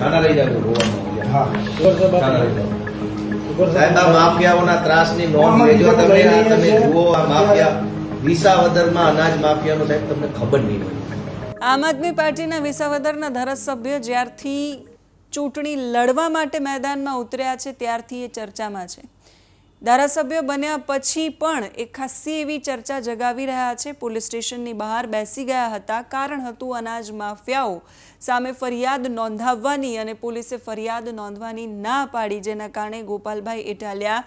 છાના રહી જાય રોવાનું હા. છાના રહી જાય સાહેબ આ માફિયાઓના ત્રાસની નોંધ લેજો. તમે આ તમે જુઓ આ માફિયા વિસાવદરમાં અનાજ માફિયાનો સાહેબ તમને ખબર નહીં હોય. આમ આદમી પાર્ટીના વિસાવદરના ધારાસભ્ય જ્યારથી ચૂંટણી લડવા માટે મેદાનમાં ઉતર્યા છે ત્યારથી એ ચર્ચામાં છે. ધારાસભ્ય બન્યા પછી પણ એ ખાસ્સી એવી ચર્ચા જગાવી રહ્યા છે. પોલીસ સ્ટેશનની બહાર બેસી ગયા હતા. કારણ હતું અનાજ માફિયાઓ સામે ફરિયાદ નોંધાવવાની અને પોલીસે ફરિયાદ નોંધવાની ના પાડી, જેના કારણે ગોપાલભાઈ ઇટાલિયા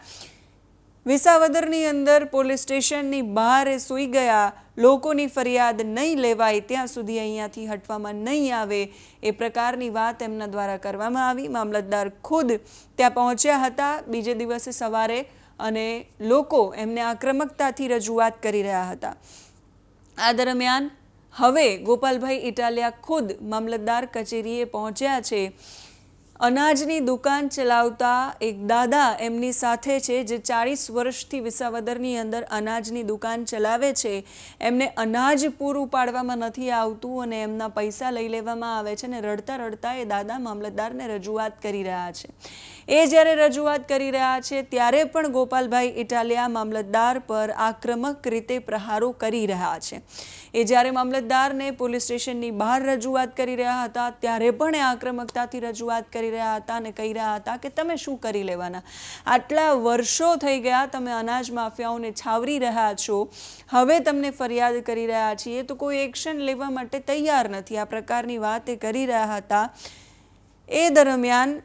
વિસાવદરની અંદર પોલીસ સ્ટેશનની બહાર સૂઈ ગયા. લોકોની ફરિયાદ નહીં લેવાય, ત્યાં સુધી અહીંયાથી હટવામાં નહીં આવે એ પ્રકારની વાત એમના દ્વારા કરવામાં આવી. મામલતદાર ખુદ ત્યાં પહોંચ્યા હતા. બીજે દિવસે સવારે અને લોકો એમને આક્રમકતાથી રજૂઆત કરી રહ્યા હતા. આ દરમિયાન હવે ગોપાલભાઈ ઇટાલિયા ખુદ મામલતદાર કચેરીએ પહોંચ્યા છે. અનાજની દુકાન ચલાવતા એક દાદા એમની સાથે છે જે ચાળીસ વર્ષથી વિસાવદરની અંદર અનાજની દુકાન ચલાવે છે. એમને અનાજ પૂરું પાડવામાં નથી આવતું અને એમના પૈસા લઈ લેવામાં આવે છે અને રડતા રડતા એ દાદા મામલતદારને રજૂઆત કરી રહ્યા છે. એ જ્યારે રજૂઆત કરી રહ્યા છે ત્યારે પણ ગોપાલભાઈ ઇટાલિયા મામલતદાર પર આક્રમક રીતે પ્રહારો કરી રહ્યા છે. એ જ્યારે મામલતદારને પોલીસ સ્ટેશનની બહાર રજૂઆત કરી રહ્યા હતા ત્યારે પણ એ આક્રમકતાથી રજૂઆત કરી રહ્યા હતા અને કહી રહ્યા હતા કે તમે શું કરી લેવાના? આટલા વર્ષો થઈ ગયા તમે અનાજ માફિયાઓને છાવરી રહ્યા છો. હવે તમને ફરિયાદ કરી રહ્યા છીએ તો કોઈ એક્શન લેવા માટે તૈયાર નથી. આ પ્રકારની વાત એ કરી રહ્યા હતા. એ દરમિયાન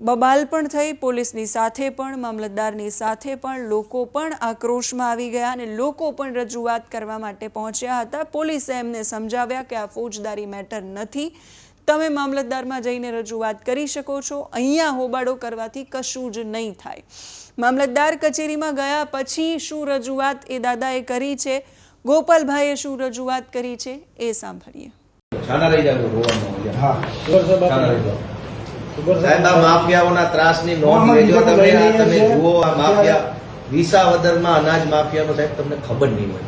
બબાલ પણ થઈ, પોલીસની સાથે પણ, મામલતદારની સાથે પણ લોકો પણ આક્રોશમાં આવી ગયા અને લોકો પણ રજૂઆત કરવા માટે પહોંચ્યા હતા. પોલીસે એમને સમજાવ્યા કે આ ફોજદારી મેટર નથી. તમે મામલતદારમાં જઈને રજૂઆત કરી શકો છો. અહીંયા હોબાળો કરવાથી કશું જ નહીં થાય. મામલતદાર કચેરીમાં ગયા પછી શું રજૂઆત એ દાદાએ કરી છે? ગોપાલભાઈએ શું રજૂઆત કરી છે? એ સાંભળીએ. માફિયાઓના ત્રાસની નોંધ લેજો. તમે જુઓ આ માફિયા વિસાવદરમાં અનાજ માફિયાનો સાહેબ તમને ખબર નહીં હોય.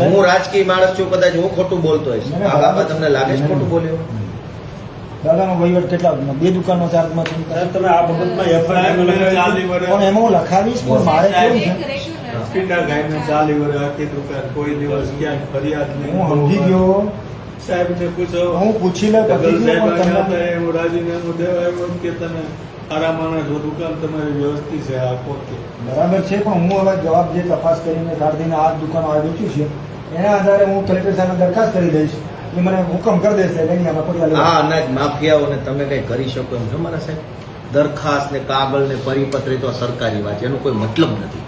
હું રાજકીય માણસ છું કદાચ હું ખોટું બોલતો હોઈશ. આ તમને લાગે છે ખોટું બોલ્યો? દાદાનો વહીવટ કેટલા? બે દુકાનો ચાર્જમાં છે. તમે આ બાબતમાં ચાલી પણ એમાં હું લખાવીશ પણ મારે કેવું છે? ગાયને ચાલી વર્ષ આખી દુકાન કોઈ દિવસ ક્યાંય ફરિયાદ નહીં. હું સમજી ગયો. સાહેબ ને પૂછો. હું પૂછી લે પછી તમને એવું રાજીનામું દેવા આવ્યું કે તમે સારા માણસ છો દુકાન તમારી વ્યવસ્થિત છે આ પોતે બરાબર છે પણ હું હવે જવાબ જે તપાસ કરીને કાઢીને આ જ દુકાનો આ વેચ્યું છે એના આધારે હું કલેક્ટર સાહેબ દરખાસ્ત કરી દઈશ. એ મને હુકમ કરી દેશે આ અનાજ માફિયાઓને તમે કઈ કરી શકો એમ છો મારા સાહેબ? દરખાસ્ત ને કાગળ ને પરિપત્ર તો સરકારી વાત છે એનો કોઈ મતલબ નથી.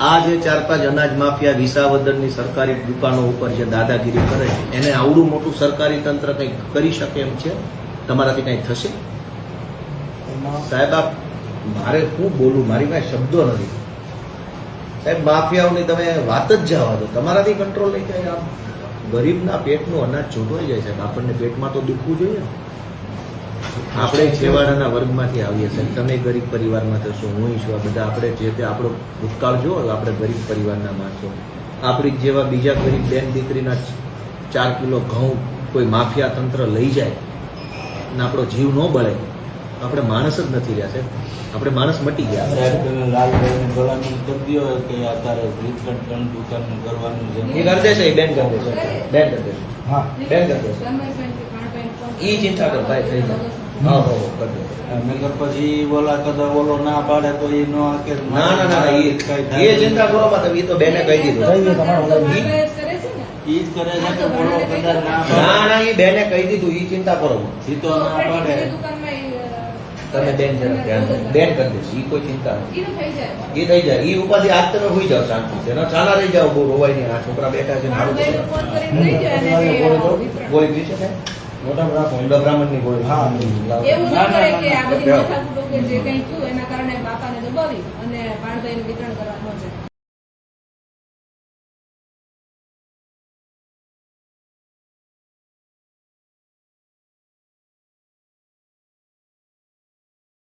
આ જે ચાર પાંચ અનાજ માફિયા વિસાવદરની સરકારી દુકાનો ઉપર જે દાદાગીરી કરે છે એને આવડું મોટું સરકારી તંત્ર કંઈક કરી શકે એમ છે? તમારાથી કંઈ થશે? સાહેબ, આપ મારે શું બોલું મારી પાસે શબ્દો નથી. સાહેબ, માફિયાઓની તમે વાત જ જવા દો. તમારાથી કંટ્રોલ નહીં થાય. આમ ગરીબના પેટનું અનાજ છૂટવાઈ જાય સાહેબ. આપણને પેટમાં તો દુખવું જોઈએ. આપણે છેવાડાના વર્ગમાંથી આવીએ સાહેબ. તમે ગરીબ પરિવારમાં થશો, હું છું, આ બધા આપણે જે તે આપણો ભૂતકાળ જોવો આપણે ગરીબ પરિવારના માણસો. આપણી જેવા બીજા ગરીબ બેન દીકરીના ચાર કિલો ઘઉં કોઈ માફિયા તંત્ર લઈ જાય ને આપણો જીવ ન બળે. આપણે માણસ જ નથી રહ્યા છે આપણે માણસ મટી ગયા. સાહેબ તમે લાલભાઈને ભલામણ કરી દો કે અત્યારે વિતરણ ત્રણ દુકાનનું કરવાનું છે એ કરી દેશે એ બેન કરી દેશે. બેન કરી દેશે. હા. બેન કરી દેશે. ઈ ચિંતા કર ભાઈ થઈ જાય હા હો હો, કરી દેશે. નગર પછી બોલા કદા ઓલો ના પાડે તો એ નો કે ના ના ના કઈ એ ચિંતા કરો મત એ તો બેને કહી દીધું. ઈ- ઈ જ કરે છે કે ના ના ના એ બેને કહી દીધું ઈ ચિંતા કરો. સીતો તો ના પાડે. તમે બેન જરા ધ્યાન બેન કરી દેશો ઈ કોઈ ચિંતા નથી. એ થઈ જાય. ઈ ઉપાધિ આજ તમે હોઈ જાવ શાંતિ છે ના ચાલા રહી જાવ બહુ રોવાય નહીં આ છોકરા બેઠા છે મારું કોઈ પી છે મોટા મોટા બ્રાહ્મણની બ્રાહ્મણની ગોળી. હા. એવું ના, કરે કે આ બધી. માથાકૂટો કે જે કંઈ થયું એના કારણે બાપાને દબાવી અને પાણભાઈને વિતરણ કરવાનો છે